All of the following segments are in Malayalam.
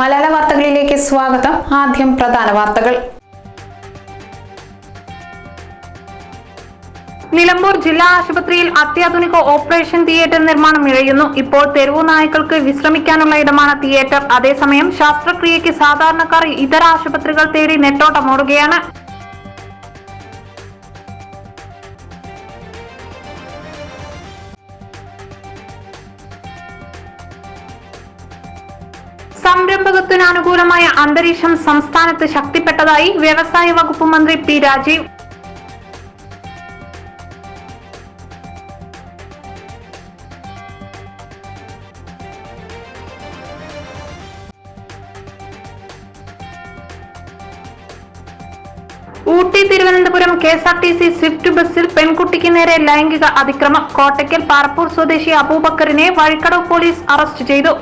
മലയാള വാർത്തകളിലേക്ക് സ്വാഗതം. ആദ്യം പ്രധാന വാർത്തകൾ. നിലമ്പൂർ ജില്ലാ ആശുപത്രിയിൽ അത്യാധുനിക ഓപ്പറേഷൻ തിയേറ്റർ നിർമ്മാണം ഇഴയുന്നു. ഇപ്പോൾ തെരുവു നായ്ക്കൾക്ക് വിശ്രമിക്കാനുള്ള ഇടമാണ് തിയേറ്റർ. അതേസമയം ശസ്ത്രക്രിയയ്ക്ക് സാധാരണക്കാർ ഇതര ആശുപത്രികൾ തേടി നെട്ടോട്ടമോടുകയാണ്. സംരംഭകത്വത്തിന് അനുകൂലമായ അന്തരീക്ഷം സംസ്ഥാനത്ത് ശക്തിപ്പെട്ടതായി വ്യവസായ വകുപ്പ് മന്ത്രി P Rajeev. Ooty Thiruvananthapuram K S R T C swift ബസ്സിൽ പെൺകുട്ടിക്ക് നേരെ ലൈംഗിക അതിക്രമം. കോട്ടയ്ക്കൽ പാറപ്പൂർ സ്വദേശി അബൂബക്കറിനെ വഴിക്കടവ് പോലീസ് അറസ്റ്റ് ചെയ്തു.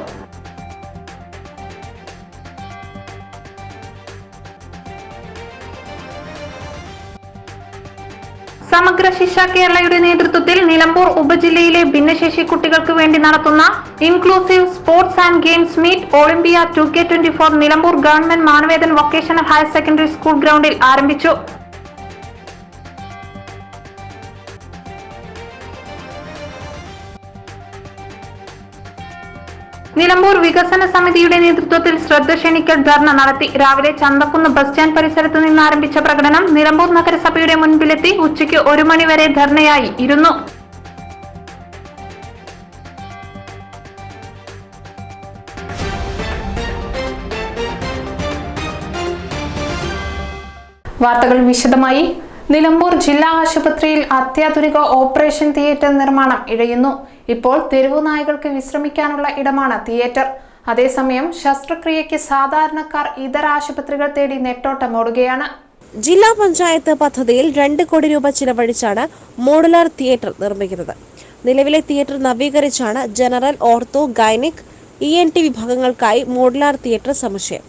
ശിക്ഷ കേരളയുടെ നേതൃത്വത്തിൽ നിലമ്പൂർ ഉപജില്ലയിലെ ഭിന്നശേഷി കുട്ടികൾക്ക് വേണ്ടി നടത്തുന്ന inclusive sports and games meet Olympia two K twenty four Nilambur government Manavedan vocational higher secondary school ഗ്രൗണ്ടിൽ ആരംഭിച്ചു. നിലമ്പൂർ വികസന സമിതിയുടെ നേതൃത്വത്തിൽ ശ്രദ്ധ ക്ഷണിക്കൽ ധർണ നടത്തി. രാവിലെ ചന്തക്കുന്ന് ബസ് സ്റ്റാൻഡ് പരിസരത്ത് നിന്ന് ആരംഭിച്ച പ്രകടനം നിലമ്പൂർ നഗരസഭയുടെ മുൻപിലെത്തി ഉച്ചയ്ക്ക് ഒരു മണിവരെ ധർണയായി ഇരുന്നു. വാർത്തകൾ വിശദമായി. നിലമ്പൂർ ജില്ലാ ആശുപത്രിയിൽ അത്യാധുനിക ഓപ്പറേഷൻ തിയേറ്റർ നിർമ്മാണം ഇഴയുന്നു. ഇപ്പോൾ തെരുവു നായ്കൾക്ക് വിശ്രമിക്കാനുള്ള ഇടമാണ് തിയേറ്റർ. അതേസമയം ശസ്ത്രക്രിയയ്ക്ക് സാധാരണക്കാർ ഇതര ആശുപത്രികൾ തേടി നെട്ടോട്ടമോടുകയാണ്. ജില്ലാ പഞ്ചായത്ത് പദ്ധതിയിൽ രണ്ട് കോടി രൂപ ചിലവഴിച്ചാണ് മോഡുലാർ തിയേറ്റർ നിർമ്മിക്കുന്നത്. നിലവിലെ theatre നവീകരിച്ചാണ് general ortho gynaec E N T വിഭാഗങ്ങൾക്കായി modular theatre സമുച്ചയം.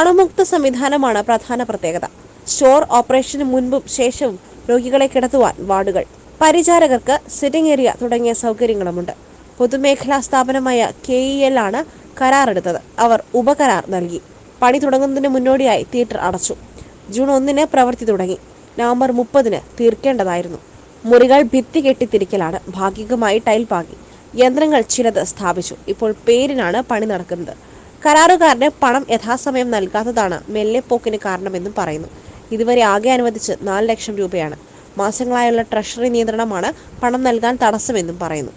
അണുമുക്ത സംവിധാനമാണ് പ്രധാന പ്രത്യേകത. സ്റ്റോർ ഓപ്പറേഷന് മുൻപും ശേഷവും രോഗികളെ കിടത്തുവാൻ വാർഡുകൾ. പരിചാരകർക്ക് സിറ്റിംഗ് ഏരിയ തുടങ്ങിയ സൗകര്യങ്ങളുമുണ്ട്. പൊതുമേഖലാ സ്ഥാപനമായ കെ ഇ എൽ ആണ് കരാറെടുത്തത്. അവർ ഉപകരാർ നൽകി. പണി തുടങ്ങുന്നതിന് മുന്നോടിയായി തിയേറ്റർ അടച്ചു. ജൂൺ ഒന്നിന് പ്രവൃത്തി തുടങ്ങി. നവംബർ മുപ്പതിന് തീർക്കേണ്ടതായിരുന്നു. മുറികൾ ഭിത്തി കെട്ടിത്തിരിക്കലാണ്. ഭാഗികമായി ടൈൽ പാകി. യന്ത്രങ്ങൾ ചിലത് സ്ഥാപിച്ചു. ഇപ്പോൾ പേരിനാണ് പണി നടക്കുന്നത്. കരാറുകാരന് പണം യഥാസമയം നൽകാത്തതാണ് മെല്ലെപ്പോക്കിന് കാരണമെന്നും പറയുന്നു. ഇതുവരെ ആകെ അനുവദിച്ച് നാല് ലക്ഷം രൂപയാണ്. മാസങ്ങളായുള്ള ട്രഷറി നിയന്ത്രണമാണ് പണം നൽകാൻ തടസ്സമെന്നും പറയുന്നു.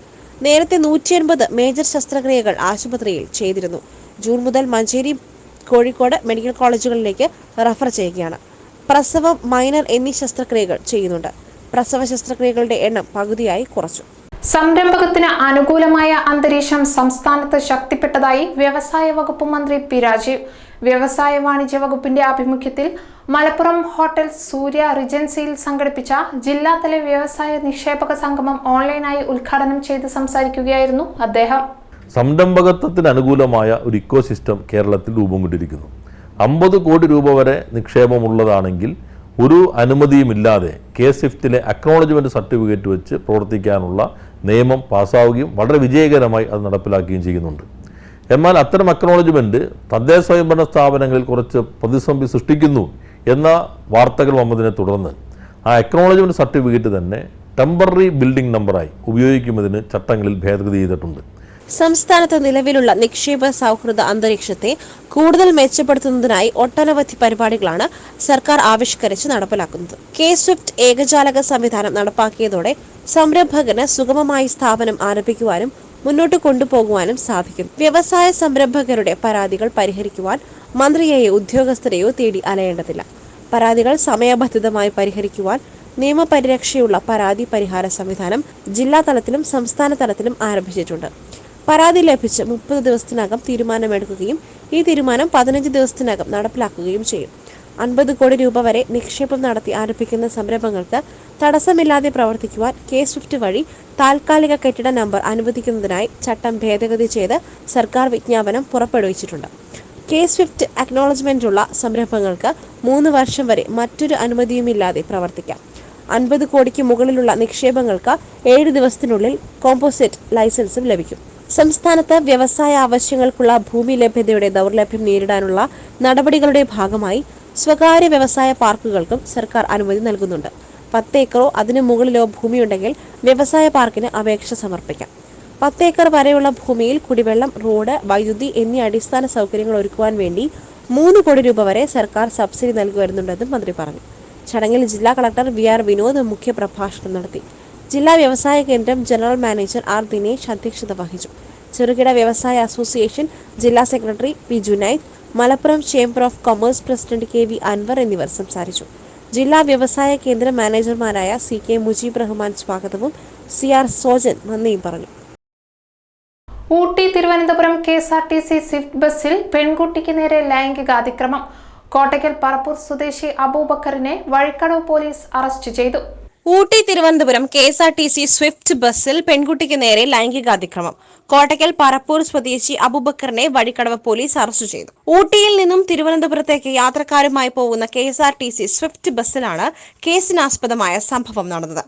നേരത്തെ നൂറ്റി എൺപത് മേജർ ശസ്ത്രക്രിയകൾ ആശുപത്രിയിൽ ചെയ്തിരുന്നു. ജൂൺ മുതൽ മഞ്ചേരി കോഴിക്കോട് മെഡിക്കൽ കോളേജുകളിലേക്ക് റഫർ ചെയ്യുകയാണ്. പ്രസവം മൈനർ എന്നീ ശസ്ത്രക്രിയകൾ ചെയ്യുന്നുണ്ട്. പ്രസവ ശസ്ത്രക്രിയകളുടെ എണ്ണം പകുതിയായി കുറച്ചു. സംരംഭകത്തിന് അനുകൂലമായ അന്തരീക്ഷം സംസ്ഥാനത്ത് ശക്തിപ്പെട്ടതായി വ്യവസായ വകുപ്പ് മന്ത്രി പി രാജീവ്. വ്യവസായ വാണിജ്യ വകുപ്പിന്റെ ആഭിമുഖ്യത്തിൽ മലപ്പുറം ഹോട്ടൽ സൂര്യ റിജൻസിയിൽ സംഘടിപ്പിച്ച ജില്ലാതല വ്യവസായ നിക്ഷേപക സംഗമം ഓൺലൈനായി ഉദ്ഘാടനം ചെയ്ത് സംസാരിക്കുകയായിരുന്നു അദ്ദേഹം. സംരംഭകത്വത്തിന് അനുകൂലമായ ഒരു ഇക്കോ സിസ്റ്റം കേരളത്തിൽ രൂപം കൊണ്ടിരിക്കുന്നു അമ്പത് കോടി രൂപ വരെ നിക്ഷേപമുള്ളതാണെങ്കിൽ ഒരു അനുമതിയുമില്ലാതെ കെ സ്വിഫ്റ്റിലെ അക്നോളജ്മെന്റ് സർട്ടിഫിക്കറ്റ് വെച്ച് പ്രവർത്തിക്കാനുള്ള നിയമം പാസ്സാവുകയും വളരെ വിജയകരമായി അത് നടപ്പിലാക്കുകയും ചെയ്യുന്നുണ്ട്. എന്നാൽ അത്തരം അക്നോളജ്മെന്റ് തദ്ദേശ സ്വയംഭരണ സ്ഥാപനങ്ങളിൽ കുറച്ച് പ്രതിസന്ധി സൃഷ്ടിക്കുന്നു എന്ന വാർത്തകൾ വന്നതിനെ തുടർന്ന് ആ അക്നോളജ്മെന്റ് സർട്ടിഫിക്കറ്റ് തന്നെ ടെമ്പററി ബിൽഡിംഗ് നമ്പറായി ഉപയോഗിക്കുന്നതിന് ചട്ടങ്ങളിൽ ഭേദഗതി ചെയ്തിട്ടുണ്ട്. സംസ്ഥാനത്ത് നിലവിലുള്ള നിക്ഷേപ സൗഹൃദ അന്തരീക്ഷത്തെ കൂടുതൽ മെച്ചപ്പെടുത്തുന്നതിനായി ഒട്ടനവധി പരിപാടികളാണ് സർക്കാർ ആവിഷ്കരിച്ച് നടപ്പിലാക്കുന്നത്. കെ സ്വിഫ്റ്റ് ഏകജാലക സംവിധാനം നടപ്പാക്കിയതോടെ സംരംഭകന് സുഗമമായി സ്ഥാപനം ആരംഭിക്കുവാനും മുന്നോട്ട് കൊണ്ടുപോകുവാനും സാധിക്കും. വ്യവസായ സംരംഭകരുടെ പരാതികൾ പരിഹരിക്കുവാൻ മന്ത്രിയെയോ ഉദ്യോഗസ്ഥരെയോ തേടി അലയേണ്ടതില്ല. പരാതികൾ സമയബന്ധിതമായി പരിഹരിക്കുവാൻ നിയമപരിരക്ഷയുള്ള പരാതി പരിഹാര സംവിധാനം ജില്ലാ തലത്തിലും സംസ്ഥാന തലത്തിലും ആരംഭിച്ചിട്ടുണ്ട്. പരാതി ലഭിച്ച് മുപ്പത് ദിവസത്തിനകം തീരുമാനമെടുക്കുകയും ഈ തീരുമാനം പതിനഞ്ച് ദിവസത്തിനകം നടപ്പിലാക്കുകയും ചെയ്യും. അൻപത് കോടി രൂപ വരെ നിക്ഷേപം നടത്തി ആരംഭിക്കുന്ന സംരംഭങ്ങൾക്ക് തടസ്സമില്ലാതെ പ്രവർത്തിക്കുവാൻ കെ സ്വിഫ്റ്റ് വഴി താൽക്കാലിക കെട്ടിട നമ്പർ അനുവദിക്കുന്നതിനായി ചട്ടം ഭേദഗതി ചെയ്ത് സർക്കാർ വിജ്ഞാപനം പുറപ്പെടുവിച്ചിട്ടുണ്ട്. കെ സ്വിഫ്റ്റ് അക്നോളജ്മെന്റുള്ള സംരംഭങ്ങൾക്ക് മൂന്ന് വർഷം വരെ മറ്റൊരു അനുമതിയുമില്ലാതെ പ്രവർത്തിക്കാം. അൻപത് കോടിക്ക് മുകളിലുള്ള നിക്ഷേപങ്ങൾക്ക് ഏഴ് ദിവസത്തിനുള്ളിൽ കോമ്പോസിറ്റ് ലൈസൻസും ലഭിക്കും. സംസ്ഥാനത്ത് വ്യവസായ ആവശ്യങ്ങൾക്കുള്ള ഭൂമി ലഭ്യതയുടെ ദൗർലഭ്യം നേരിടാനുള്ള നടപടികളുടെ ഭാഗമായി സ്വകാര്യ വ്യവസായ പാർക്കുകൾക്കും സർക്കാർ അനുമതി നൽകുന്നുണ്ട്. പത്ത് ഏക്കറോ അതിനു മുകളിലോ ഭൂമിയുണ്ടെങ്കിൽ വ്യവസായ പാർക്കിന് അപേക്ഷ സമർപ്പിക്കാം. പത്ത് ഏക്കർ വരെയുള്ള ഭൂമിയിൽ കുടിവെള്ളം റോഡ് വൈദ്യുതി എന്നീ അടിസ്ഥാന സൗകര്യങ്ങൾ ഒരുക്കുവാൻ വേണ്ടി മൂന്ന് കോടി രൂപ വരെ സർക്കാർ സബ്സിഡി നൽകി വരുന്നുണ്ടെന്നും മന്ത്രി പറഞ്ഞു. ചടങ്ങിൽ ജില്ലാ കളക്ടർ വി ആർ വിനോദ് മുഖ്യപ്രഭാഷണം നടത്തി. ജില്ലാ വ്യവസായ കേന്ദ്രം ജനറൽ മാനേജർ ആർ ദിനേശ് അധ്യക്ഷത വഹിച്ചു. ചെറുകിട വ്യവസായ അസോസിയേഷൻ ജില്ലാ secretary P Junaid Malappuram chamber of commerce president K V Anwar എന്നിവർ സംസാരിച്ചു. ജില്ലാ വ്യവസായ കേന്ദ്ര മാനേജർമാരായ സി കെ മുജീബ് റഹ്മാൻ സ്വാഗതവും സി ആർ സോജൻ നന്ദിയും പറഞ്ഞു. Ooty Thiruvananthapuram K S R T C swift ബസ്സിൽ പെൺകുട്ടിക്ക് നേരെ ലൈംഗികാതിക്രമം കോട്ടയ്ക്കൽ പറപ്പൂർ സ്വദേശി അബൂബക്കറിനെ വഴിക്കടവ് പോലീസ് അറസ്റ്റ് ചെയ്തു. Ooty Thiruvananthapuram K S R T C swift ബസ്സിൽ പെൺകുട്ടിക്ക് നേരെ ലൈംഗികാതിക്രമം. കോട്ടയ്ക്കൽ പറപ്പൂർ സ്വദേശി അബുബക്കറിനെ വഴിക്കടവ് പോലീസ് അറസ്റ്റ് ചെയ്തു. ഊട്ടിയിൽ നിന്നും തിരുവനന്തപുരത്തേക്ക് യാത്രക്കാരുമായി പോകുന്ന K S R T C swift ബസ്സിലാണ് കേസിനാസ്പദമായ സംഭവം നടന്നത്.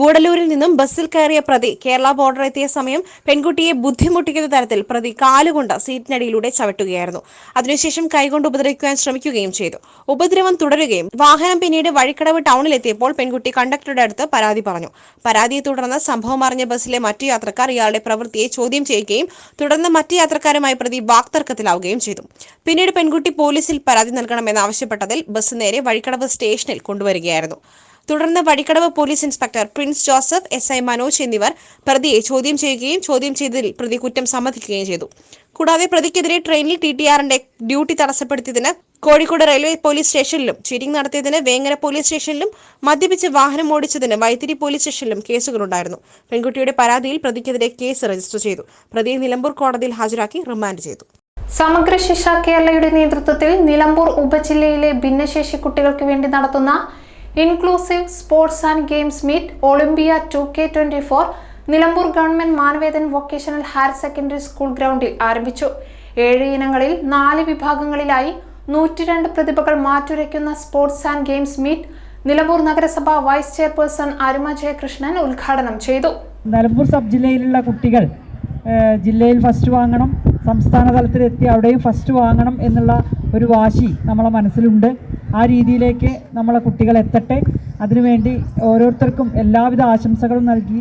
ഗൂഡലൂരിൽ നിന്നും ബസ്സിൽ കയറിയ പ്രതി കേരള ബോർഡർ എത്തിയ സമയം പെൺകുട്ടിയെ ബുദ്ധിമുട്ടിക്കുന്ന തരത്തിൽ പ്രതി കാലുകൊണ്ട് സീറ്റിനടിയിലൂടെ ചവിട്ടുകയായിരുന്നു. അതിനുശേഷം കൈകൊണ്ട് ഉപദ്രവിക്കാൻ ശ്രമിക്കുകയും ചെയ്തു. ഉപദ്രവം തുടരുകയും വാഹനം പിന്നീട് വഴിക്കടവ് ടൗണിലെത്തിയപ്പോൾ പെൺകുട്ടി കണ്ടക്ടറുടെ അടുത്ത് പരാതി പറഞ്ഞു. പരാതിയെ തുടർന്ന് സംഭവം അറിഞ്ഞ ബസ്സിലെ മറ്റു യാത്രക്കാർ ഇയാളുടെ പ്രവൃത്തിയെ ചോദ്യം ചെയ്യുകയും തുടർന്ന് മറ്റു യാത്രക്കാരുമായി പ്രതി വാക്തർക്കത്തിലാവുകയും ചെയ്തു. പിന്നീട് പെൺകുട്ടി പോലീസിൽ പരാതി നൽകണമെന്ന് ആവശ്യപ്പെട്ടതിൽ ബസ് നേരെ വഴിക്കടവ് സ്റ്റേഷനിൽ കൊണ്ടുവരികയായിരുന്നു. തുടർന്ന് Vazhikkadavu police inspector Prince Joseph S I Manoj എന്നിവർ പ്രതിയെ ചോദ്യം ചെയ്യുകയും ചോദ്യം ചെയ്തതിൽ പ്രതി കുറ്റം സമ്മതിക്കുകയും ചെയ്തു. കൂടാതെ പ്രതിക്കെതിരെ ട്രെയിനിൽ ടി ടി ആറിന്റെ ഡ്യൂട്ടി തടസ്സപ്പെടുത്തിയതിന് കോഴിക്കോട് റെയിൽവേ പോലീസ് സ്റ്റേഷനിലും ചീറ്റിംഗ് നടത്തിയതിന് വേങ്ങര പോലീസ് സ്റ്റേഷനിലും മദ്യപിച്ച് വാഹനം ഓടിച്ചതിന് വൈത്തിരി പോലീസ് സ്റ്റേഷനിലും കേസുകളുണ്ടായിരുന്നു. പെൺകുട്ടിയുടെ പരാതിയിൽ പ്രതിക്കെതിരെ കേസ് രജിസ്റ്റർ ചെയ്തു. പ്രതിയെ നിലമ്പൂർ കോടതിയിൽ ഹാജരാക്കി റിമാൻഡ് ചെയ്തു. സമഗ്ര ശിക്ഷ കേരളയുടെ നേതൃത്വത്തിൽ നിലമ്പൂർ ഉപജില്ലയിലെ ഭിന്നശേഷി കുട്ടികൾക്ക് വേണ്ടി നടത്തുന്ന inclusive sports and games meet Olympia two K twenty four Nilambur government Manavedan vocational higher secondary school ഗ്രൗണ്ടിൽ ആരംഭിച്ചു. ഏഴ് ഇനങ്ങളിൽ നാല് വിഭാഗങ്ങളിലായി നൂറ്റിരണ്ട് പ്രതിഭകൾ മാറ്റുരയ്ക്കുന്ന sports and games meet Nilambur നഗരസഭ വൈസ് ചെയർപേഴ്സൺ അരുമ ജയകൃഷ്ണൻ ഉദ്ഘാടനം ചെയ്തു. നിലമ്പൂർ സബ് ജില്ലയിലുള്ള കുട്ടികൾ ജില്ലയിൽ ഫസ്റ്റ് വാങ്ങണം സംസ്ഥാന തലത്തിലെത്തി അവിടെയും ഫസ്റ്റ് വാങ്ങണം എന്നുള്ള ഒരു വാശി നമ്മളെ മനസ്സിലുണ്ട്. ആ രീതിയിലേക്ക് നമ്മളെ കുട്ടികൾ എത്തട്ടെ. അതിനുവേണ്ടി ഓരോരുത്തർക്കും എല്ലാവിധ ആശംസകളും നൽകി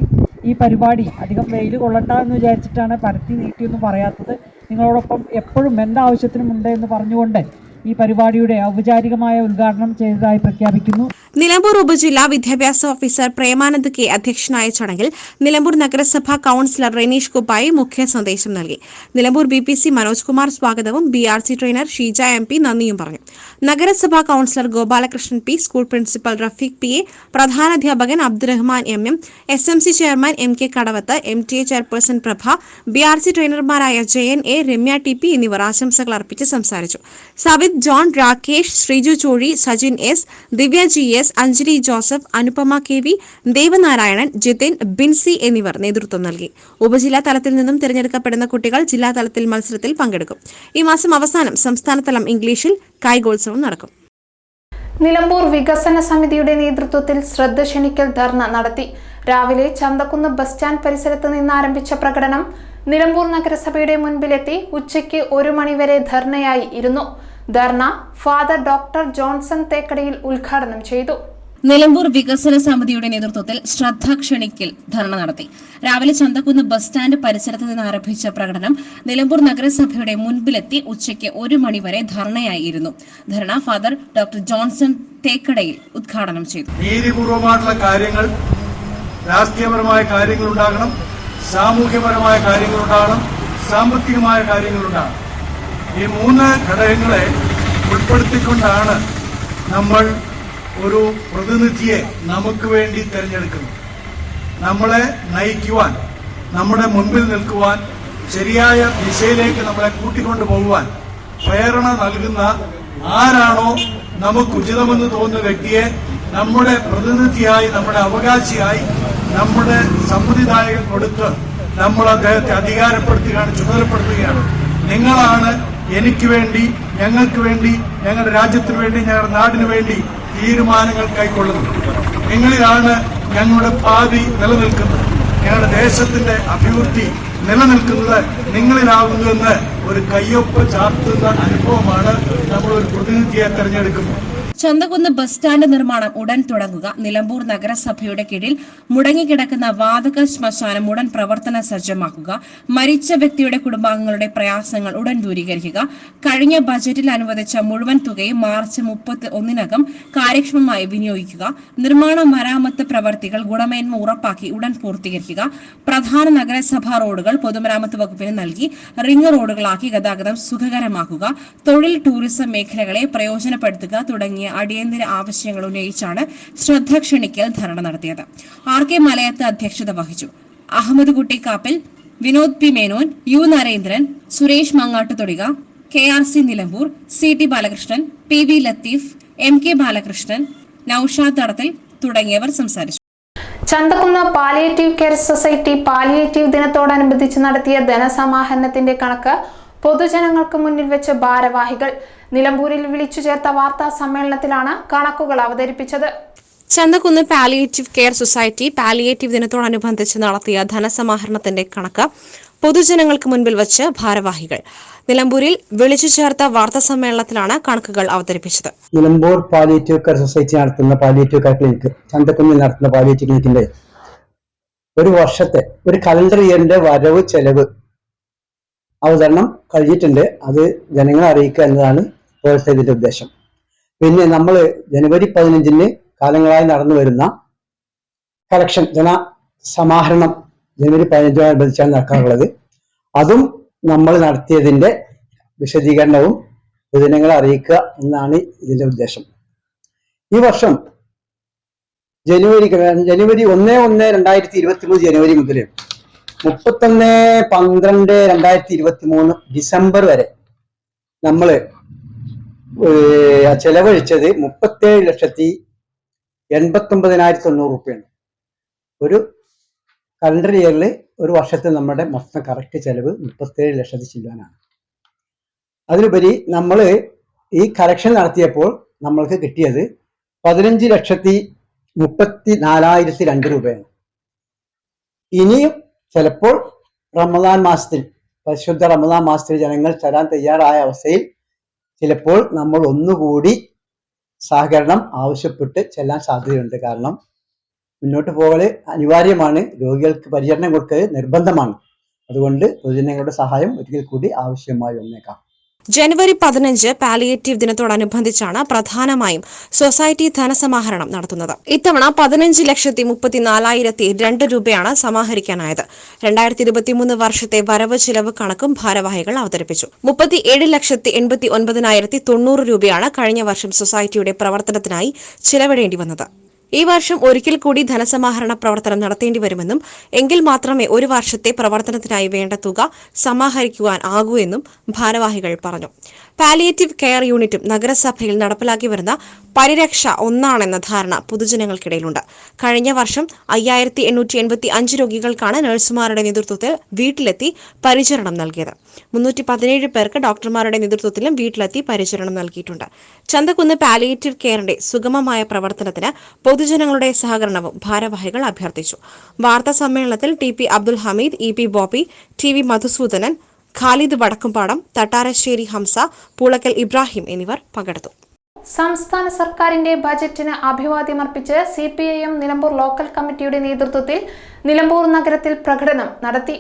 ഈ പരിപാടി അധികം വെയിൽ കൊള്ളണ്ട എന്ന് വിചാരിച്ചിട്ടാണ് പരത്തി നീട്ടിയൊന്നും പറയാത്തത്. നിങ്ങളോടൊപ്പം എപ്പോഴും എന്താവശ്യത്തിനും ഉണ്ട് എന്ന് പറഞ്ഞുകൊണ്ട് ഈ പരിപാടിയുടെ ഔപചാരികമായ ഉദ്ഘാടനം ചെയ്തതായി പ്രഖ്യാപിക്കുന്നു. നിലമ്പൂർ ഉപജില്ലാ വിദ്യാഭ്യാസ ഓഫീസർ പ്രേമാനന്ദ് കെ അധ്യക്ഷനായ ചടങ്ങിൽ നിലമ്പൂർ നഗരസഭാ കൌൺസിലർ റെനീഷ് കുപ്പായി മുഖ്യ സന്ദേശം നൽകി. Nilambur B P C Manoj Kumar സ്വാഗതവും B R C trainer Sheeja M P നന്ദിയും പറഞ്ഞു. നഗരസഭാ councillor Gopalakrishnan P school principal Rafeeq P A പ്രധാനാധ്യാപകൻ Abdurahman M M S M C chairman M K Kadavath M T A chairperson Prabha B R C ട്രെയിനർമാരായ Jayan A Ramya T P എന്നിവർ ആശംസകൾ അർപ്പിച്ച് സംസാരിച്ചു. Savith John Rakesh Sreeju Chozhi Sajin S Divya G S Anjali Joseph Anupama K V Devanarayanan Jithin Binsy എന്നിവർ നേതൃത്വം നൽകി. ഉപജില്ലാ തലത്തിൽ നിന്നും തിരഞ്ഞെടുക്കപ്പെടുന്ന കുട്ടികൾ ജില്ലാ തലത്തിൽ മത്സരത്തിൽ പങ്കെടുക്കും. ഈ മാസം അവസാനം സംസ്ഥാനതലം ഇംഗ്ലീഷിൽ കായികോത്സവം നടക്കും. നിലമ്പൂർ വികസന സമിതിയുടെ നേതൃത്വത്തിൽ ശ്രദ്ധ ക്ഷണിക്കൽ ധർണ നടത്തി. രാവിലെ ചന്തക്കുന്ന് ബസ് സ്റ്റാൻഡ് പരിസരത്ത് നിന്ന് ആരംഭിച്ച പ്രകടനം നിലമ്പൂർ നഗരസഭയുടെ മുൻപിലെത്തി ഉച്ചയ്ക്ക് ഒരു മണിവരെ ധർണയായി ഇരുന്നു. ധർണ ഫാദർ ഡോക്ടർ ജോൺസൺ തേക്കടയിൽ ഉദ്ഘാടനം ചെയ്തു. നിലമ്പൂർ വികസന സമിതിയുടെ നേതൃത്വത്തിൽ ശ്രദ്ധ ക്ഷണിക്കൽ ധർണ നടത്തി. രാവിലെ ചന്തക്കുന്ന് ബസ് സ്റ്റാൻഡ് പരിസരത്ത് നിന്ന് ആരംഭിച്ച പ്രകടനം നിലമ്പൂർ നഗരസഭയുടെ മുൻപിലെത്തി ഉച്ചയ്ക്ക് ഒരു മണിവരെ ധർണയായിരുന്നു. ധർണ ഫാദർ ഡോക്ടർ ജോൺസൺ തേക്കടയിൽ ഉദ്ഘാടനം ചെയ്തു. നീതിപൂർവമായിട്ടുള്ള കാര്യങ്ങൾ രാഷ്ട്രീയപരമായ കാര്യങ്ങൾ ഉണ്ടാകണം സാമൂഹ്യപരമായ കാര്യങ്ങൾ ഉണ്ടാകണം സാമ്പത്തികമായ കാര്യങ്ങൾ ഉണ്ടാകണം. ഈ മൂന്ന് ഘടകങ്ങളെ ഉൾപ്പെടുത്തിക്കൊണ്ടാണ് നമ്മൾ ഒരു പ്രതിനിധിയെ നമുക്ക് വേണ്ടി തിരഞ്ഞെടുക്കുന്നത്. നമ്മളെ നയിക്കുവാൻ നമ്മുടെ മുൻപിൽ നിൽക്കുവാൻ ശരിയായ ദിശയിലേക്ക് നമ്മളെ കൂട്ടിക്കൊണ്ടു പോകുവാൻ പ്രേരണ നൽകുന്ന ആരാണോ നമുക്ക് ഉചിതമെന്ന് തോന്നുന്ന വ്യക്തിയെ നമ്മുടെ പ്രതിനിധിയായി നമ്മുടെ അവകാശിയായി നമ്മുടെ സമ്മതിദായകൻ കൊടുത്ത് നമ്മൾ അദ്ദേഹത്തെ അധികാരപ്പെടുത്തുകയാണ് ചുമതലപ്പെടുത്തുകയാണ് നിങ്ങളാണ് എനിക്ക് വേണ്ടി ഞങ്ങൾക്ക് വേണ്ടി ഞങ്ങളുടെ രാജ്യത്തിന് വേണ്ടി ഞങ്ങളുടെ നാടിന് വേണ്ടി തീരുമാനങ്ങൾ കൈക്കൊള്ളുന്നത് നിങ്ങളിലാണ് ഞങ്ങളുടെ ഭാവി നിലനിൽക്കുന്നത്. ഞങ്ങളുടെ ദേശത്തിന്റെ അഭിവൃദ്ധി നിലനിൽക്കുന്നത് നിങ്ങളിലാകുന്നുവെന്ന് ഒരു കയ്യൊപ്പ് ചാർത്തുന്ന അനുഭവമാണ് നമ്മൾ ഒരു പ്രതിനിധിയെ തെരഞ്ഞെടുക്കുമ്പോൾ ചന്തകുന്ന് ബസ് സ്റ്റാൻഡ് നിർമ്മാണം ഉടൻ തുടങ്ങുക. നിലമ്പൂർ നഗരസഭയുടെ കീഴിൽ മുടങ്ങിക്കിടക്കുന്ന വാതക ശ്മശാനം ഉടൻ പ്രവർത്തന സജ്ജമാക്കുക. മരിച്ച വ്യക്തിയുടെ കുടുംബാംഗങ്ങളുടെ പ്രയാസങ്ങൾ ഉടൻ ദൂരീകരിക്കുക. കഴിഞ്ഞ ബജറ്റിൽ അനുവദിച്ച മുഴുവൻ തുകയും മാർച്ച് മുപ്പത്തി ഒന്നിനകം കാര്യക്ഷമമായി വിനിയോഗിക്കുക. നിർമ്മാണ മരാമത്ത് പ്രവർത്തികൾ ഗുണമേന്മ ഉറപ്പാക്കി ഉടൻ പൂർത്തീകരിക്കുക. പ്രധാന നഗരസഭാ റോഡുകൾ പൊതുമരാമത്ത് വകുപ്പിന് നൽകി റിംഗ് റോഡുകളാക്കി ഗതാഗതം സുഖകരമാക്കുക. തൊഴിൽ ടൂറിസം മേഖലകളെ പ്രയോജനപ്പെടുത്തുക തുടങ്ങിയ അടിയന്തര ആവശ്യങ്ങൾ ഉന്നയിച്ചാണ് ശ്രദ്ധ ക്ഷണിക്കൽ ധർണ നടത്തിയത്. ആർ കെ മലയത്ത് അധ്യക്ഷത വഹിച്ചു. Ahammed Kutty Kappil Vinod P Menon U Narendran Suresh Mangattuthodika K R C Nilambur C T Balakrishnan P V Latheef M K Balakrishnan Noushad Thadathil തുടങ്ങിയവർ സംസാരിച്ചു. Chanthakunnu palliative care society palliative ദിനത്തോടനുബന്ധിച്ച് നടത്തിയ ധനസമാഹരണത്തിന്റെ കണക്ക് പൊതുജനങ്ങൾക്ക് മുന്നിൽ വെച്ച് ഭാരവാഹികൾ നിലമ്പൂരിൽ വിളിച്ചു ചേർത്ത വാർത്താ സമ്മേളനത്തിലാണ് കണക്കുകൾ അവതരിപ്പിച്ചത്. Chanthakunnu palliative care society palliative ദിനത്തോടനുബന്ധിച്ച് നടത്തിയ ധനസമാഹരണത്തിന്റെ കണക്ക് പൊതുജനങ്ങൾക്ക് മുൻപിൽ വച്ച് ഭാരവാഹികൾ. നിലമ്പൂരിൽ വിളിച്ചു ചേർത്ത വാർത്താ സമ്മേളനത്തിലാണ് കണക്കുകൾ അവതരിപ്പിച്ചത്. നിലമ്പൂർ പാലിയേറ്റീവ് കെയർ സൊസൈറ്റി നടത്തുന്ന പാലിയേറ്റീവ് കെയർ ക്ലിനിക്ക് ചന്തക്കുന്നിൽ നടത്തുന്ന പാലിയേറ്റീവ് ക്ലിനിക്കിന്റെ ഒരു വർഷത്തെ ഒരു കലണ്ടർ ഇയറിന്റെ വരവ് ചെലവ് അവതരണം കഴിഞ്ഞിട്ടുണ്ട്. അത് ജനങ്ങളെ അറിയിക്കുക എന്നതാണ് ഇതിന്റെ ഉദ്ദേശം. പിന്നെ നമ്മൾ ജനുവരി പതിനഞ്ചിന് കാലങ്ങളായി നടന്നു വരുന്ന കളക്ഷൻ ജന സമാഹരണം ജനുവരി പതിനഞ്ചോടനുബന്ധിച്ചാണ് നടക്കാറുള്ളത്. അതും നമ്മൾ നടത്തിയതിന്റെ വിശദീകരണവും പൊതുജനങ്ങളെ അറിയിക്കുക എന്നാണ് ഇതിന്റെ ഉദ്ദേശം. ഈ വർഷം ജനുവരി ജനുവരി ഒന്ന് ഒന്ന് രണ്ടായിരത്തി ഇരുപത്തി മൂന്ന് ജനുവരി മുതൽ മുപ്പത്തൊന്ന് പന്ത്രണ്ട് രണ്ടായിരത്തി ഇരുപത്തി മൂന്ന് ഡിസംബർ വരെ നമ്മൾ ചെലവഴിച്ചത് മുപ്പത്തേഴ് ലക്ഷത്തി എൺപത്തി ഒമ്പതിനായിരത്തി തൊണ്ണൂറ് റുപ്യാണ്. ഒരു കലണ്ടർ ഇയറിൽ ഒരു വർഷത്തിൽ നമ്മുടെ മൊത്തം കറക്റ്റ് ചെലവ് മുപ്പത്തേഴ് ലക്ഷത്തി ചില്ലാനാണ് അതിലുപരി നമ്മൾ ഈ കറക്ഷൻ നടത്തിയപ്പോൾ നമ്മൾക്ക് കിട്ടിയത് പതിനഞ്ച് ലക്ഷത്തി മുപ്പത്തി നാലായിരത്തി രണ്ട് രൂപയാണ്. ഇനിയും ചിലപ്പോൾ റമദാൻ മാസത്തിൽ പരിശുദ്ധ റമദാൻ മാസത്തിൽ ജനങ്ങൾ തരാൻ തയ്യാറായ അവസ്ഥയിൽ ചിലപ്പോൾ നമ്മൾ ഒന്നുകൂടി സഹകരണം ആവശ്യപ്പെട്ട് ചെല്ലാൻ സാധ്യതയുണ്ട്. കാരണം മുന്നോട്ട് പോകൽ അനിവാര്യമാണ് രോഗികൾക്ക് പരിചരണം കൊടുക്കൽ നിർബന്ധമാണ്. അതുകൊണ്ട് പൊതുജനങ്ങളുടെ സഹായം ഒരിക്കൽ കൂടി ആവശ്യമായി വന്നേക്കാം. ജനുവരി പതിനഞ്ച് പാലിയേറ്റീവ് ദിനത്തോടനുബന്ധിച്ചാണ് പ്രധാനമായും സൊസൈറ്റി ധനസമാഹരണം നടത്തുന്നത്. ഇത്തവണ പതിനഞ്ച് ലക്ഷത്തി മുപ്പത്തിനാലായിരത്തി രണ്ട് രൂപയാണ് സമാഹരിക്കാനായത്. രണ്ടായിരത്തി ഇരുപത്തിമൂന്ന് വർഷത്തെ വരവ് ചെലവ് കണക്കും ഭാരവാഹികൾ അവതരിപ്പിച്ചു. മുപ്പത്തി ഏഴ് ലക്ഷത്തി എൺപത്തി ഒൻപതിനായിരത്തി തൊണ്ണൂറ് രൂപയാണ് കഴിഞ്ഞ വർഷം സൊസൈറ്റിയുടെ പ്രവർത്തനത്തിനായി ചിലവിടേണ്ടി വന്നത്. ഈ വർഷം ഒരിക്കൽ കൂടി ധനസമാഹരണ പ്രവർത്തനം നടത്തേണ്ടി വരുമെന്നും എങ്കിൽ മാത്രമേ ഒരു വർഷത്തെ പ്രവർത്തനത്തിനായി വേണ്ട തുക സമാഹരിക്കുവാൻ ആകൂ എന്നും ഭാരവാഹികൾ പറഞ്ഞു. പാലിയേറ്റീവ് കെയർ യൂണിറ്റും നഗരസഭയിൽ നടപ്പിലാക്കി വരുന്ന പരിരക്ഷ ഒന്നാണെന്ന ധാരണ പൊതുജനങ്ങൾക്കിടയിലുണ്ട്. കഴിഞ്ഞ വർഷം അയ്യായിരത്തി എണ്ണൂറ്റി എൺപത്തി അഞ്ച് രോഗികൾക്കാണ് നഴ്സുമാരുടെ നേതൃത്വത്തിൽ വീട്ടിലെത്തി പരിചരണം നൽകിയത്. മുന്നൂറ്റി പതിനേഴ് പേർക്ക് ഡോക്ടർമാരുടെ നേതൃത്വത്തിലും വീട്ടിലെത്തി പരിചരണം നൽകിയിട്ടുണ്ട്. ചന്തക്കുന്ന് പാലിയേറ്റീവ് കെയറിന്റെ സുഗമമായ പ്രവർത്തനത്തിന് പൊതുജനങ്ങളുടെ സഹകരണവും ഭാരവാഹികൾ അഭ്യർത്ഥിച്ചു. വാർത്താ സമ്മേളനത്തിൽ T P Abdul Hameed E P Bobby T V Madhusoodanan Khalid Vadakkumpadam Thattarassery Hamza Poolakkal Ibrahim എന്നിവർ പങ്കെടുത്തു. സംസ്ഥാന സർക്കാരിന്റെ ബജറ്റിന് അഭിവാദ്യമർപ്പിച്ച് C P I M Nilambur local committee നേതൃത്വത്തിൽ നിലമ്പൂർ നഗരത്തിൽ പ്രകടനം നടത്തി.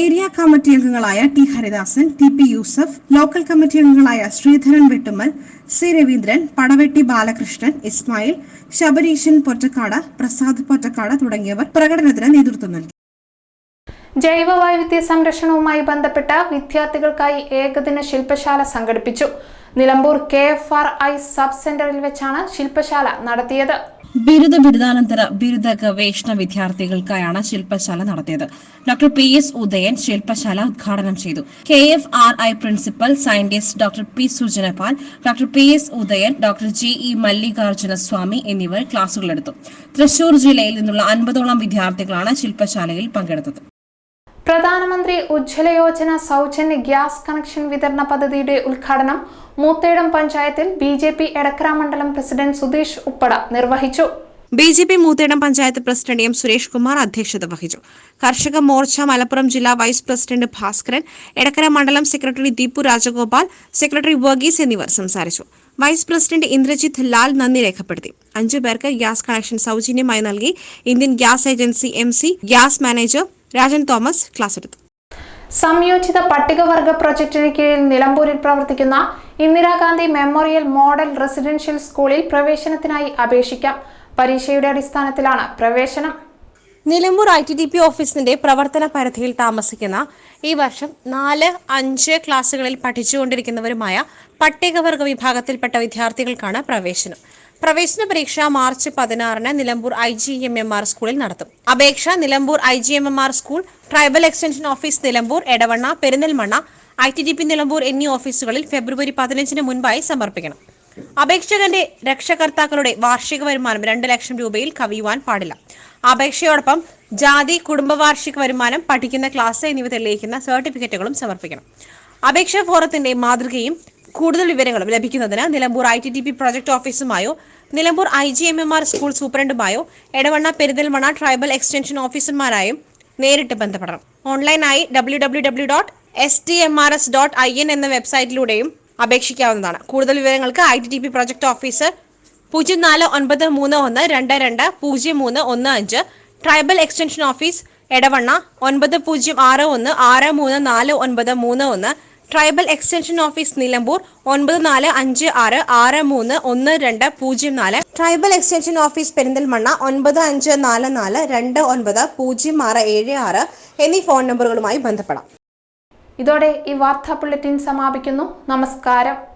ഏരിയ കമ്മിറ്റി അംഗങ്ങളായ T Haridasan T P Yusuf local committee അംഗങ്ങളായ ശ്രീധരൻ വെട്ടുമ്മൽ സി രവീന്ദ്രൻ പടവെട്ടി ബാലകൃഷ്ണൻ ഇസ്മായിൽ ശബരീശൻ പൊറ്റക്കാട് പ്രസാദ് പൊറ്റക്കാട് തുടങ്ങിയവർ പ്രകടനത്തിന് നേതൃത്വം നൽകി. ജൈവ വൈവിധ്യ സംരക്ഷണവുമായി ബന്ധപ്പെട്ട വിദ്യാർത്ഥികൾക്കായി ഏകദിന ശില്പശാല സംഘടിപ്പിച്ചു. Nilambur K F R I sub സെന്ററിൽ വെച്ചാണ് ശില്പശാല നടത്തിയത്. ബിരുദ ബിരുദാനന്തര ബിരുദ ഗവേഷണ വിദ്യാർത്ഥികൾക്കായാണ് ശില്പശാല നടത്തിയത്. ഡോക്ടർ പി എസ് ഉദയൻ ശില്പശാല ഉദ്ഘാടനം ചെയ്തു. K F R I principal scientist doctor P Sujanapal doctor P S Udayan doctor G E Mallikarjuna Swamy എന്നിവർ ക്ലാസുകളെടുത്തു. തൃശൂർ ജില്ലയിൽ നിന്നുള്ള അൻപതോളം വിദ്യാർത്ഥികളാണ് ശില്പശാലയിൽ പങ്കെടുത്തത്. പ്രധാനമന്ത്രി ഉജ്ജ്വല യോജന സൗജന്യ ഗ്യാസ് കണക്ഷൻ വിതരണ പദ്ധതിയുടെ ഉദ്ഘാടനം മൂത്തേടം പഞ്ചായത്തിൽ ബി ജെ പി എടക്കര മണ്ഡലം പ്രസിഡന്റ് സുധീഷ് ഉപ്പട നിർവഹിച്ചു. B J P Moothedam panchayat president M Suresh Kumar അധ്യക്ഷത വഹിച്ചു. കർഷക മോർച്ച മലപ്പുറം ജില്ലാ വൈസ് പ്രസിഡന്റ് ഭാസ്കരൻ എടക്കര മണ്ഡലം സെക്രട്ടറി ദീപു രാജഗോപാൽ സെക്രട്ടറി വർഗീസ് എന്നിവർ സംസാരിച്ചു. വൈസ് പ്രസിഡന്റ് ഇന്ദ്രജിത്ത് ലാൽ നന്ദി രേഖപ്പെടുത്തി. അഞ്ചു പേർക്ക് ഗ്യാസ് കണക്ഷൻ സൗജന്യമായി നൽകി. Indian gas agency M gas manager Rajan Thomas class എടുത്തു. സംയോജിത പട്ടികവർഗ പ്രൊജക്ടിന് കീഴിൽ നിലമ്പൂരിൽ പ്രവർത്തിക്കുന്ന ഇന്ദിരാഗാന്ധി മെമ്മോറിയൽ മോഡൽ റെസിഡൻഷ്യൽ സ്കൂളിൽ പ്രവേശനത്തിനായി അപേക്ഷിക്കാം. പരീക്ഷയുടെ അടിസ്ഥാനത്തിലാണ് പ്രവേശനം. Nilambur I T D P ഓഫീസിന്റെ പ്രവർത്തന പരിധിയിൽ താമസിക്കുന്ന ഈ വർഷം നാല് അഞ്ച് ക്ലാസ്സുകളിൽ പഠിച്ചുകൊണ്ടിരിക്കുന്നവരുമായ പട്ടികവർഗ വിഭാഗത്തിൽപ്പെട്ട വിദ്യാർത്ഥികൾക്കാണ് പ്രവേശനം. പ്രവേശന പരീക്ഷ മാർച്ച് പതിനാറിന് Nilambur I G M M R സ്കൂളിൽ നടത്തും. അപേക്ഷ Nilambur I G M M R school tribal extension office Nilambur Edavanna Perinthalmanna I T D P Nilambur എന്നീ ഓഫീസുകളിൽ ഫെബ്രുവരി പതിനഞ്ചിന് മുൻപായി സമർപ്പിക്കണം. അപേക്ഷകന്റെ രക്ഷകർത്താക്കളുടെ വാർഷിക വരുമാനം രണ്ട് ലക്ഷം രൂപയിൽ കവിയുവാൻ പാടില്ല. അപേക്ഷയോടൊപ്പം ജാതി കുടുംബ വാർഷിക വരുമാനം പഠിക്കുന്ന ക്ലാസ് എന്നിവ തെളിയിക്കുന്ന സർട്ടിഫിക്കറ്റുകളും സമർപ്പിക്കണം. അപേക്ഷാ ഫോറത്തിന്റെ മാതൃകയും കൂടുതൽ വിവരങ്ങളും ലഭിക്കുന്നതിന് Nilambur I T T P project ഓഫീസുമായോ Nilambur I G M M R school സൂപ്രണ്ടുമായോ Edavanna Perinthalmanna tribal extension ഓഫീസർമാരായും നേരിട്ട് ബന്ധപ്പെടണം. ഓൺലൈനായി W W W dot S T M R S dot I N എന്ന വെബ്സൈറ്റിലൂടെയും അപേക്ഷിക്കാവുന്നതാണ്. കൂടുതൽ വിവരങ്ങൾക്ക് I T T P project officer പൂജ്യം നാല് ഒൻപത് മൂന്ന് ഒന്ന് രണ്ട് രണ്ട് പൂജ്യം മൂന്ന് ഒന്ന് അഞ്ച് ട്രൈബൽ എക്സ്റ്റൻഷൻ ഓഫീസ് എടവണ്ണ ഒൻപത് പൂജ്യം ആറ് ഒന്ന് ആറ് മൂന്ന് നാല് ഒൻപത് മൂന്ന് ഒന്ന് ട്രൈബൽ എക്സ്റ്റൻഷൻ ഓഫീസ് നിലമ്പൂർ ഒൻപത് നാല് അഞ്ച് ആറ് ആറ് മൂന്ന് ഒന്ന് രണ്ട് പൂജ്യം നാല്. ട്രൈബൽ എക്സ്റ്റൻഷൻ ഓഫീസ് പെരിന്തൽമണ്ണ ഒൻപത് അഞ്ച് നാല് നാല് രണ്ട് ഒൻപത് പൂജ്യം ആറ് ഏഴ് ആറ് എന്നീ ഫോൺ നമ്പറുകളുമായി ബന്ധപ്പെടാം. ഇതോടെ ഈ വാർത്താ ബുള്ളറ്റിൻ സമാപിക്കുന്നു. നമസ്കാരം.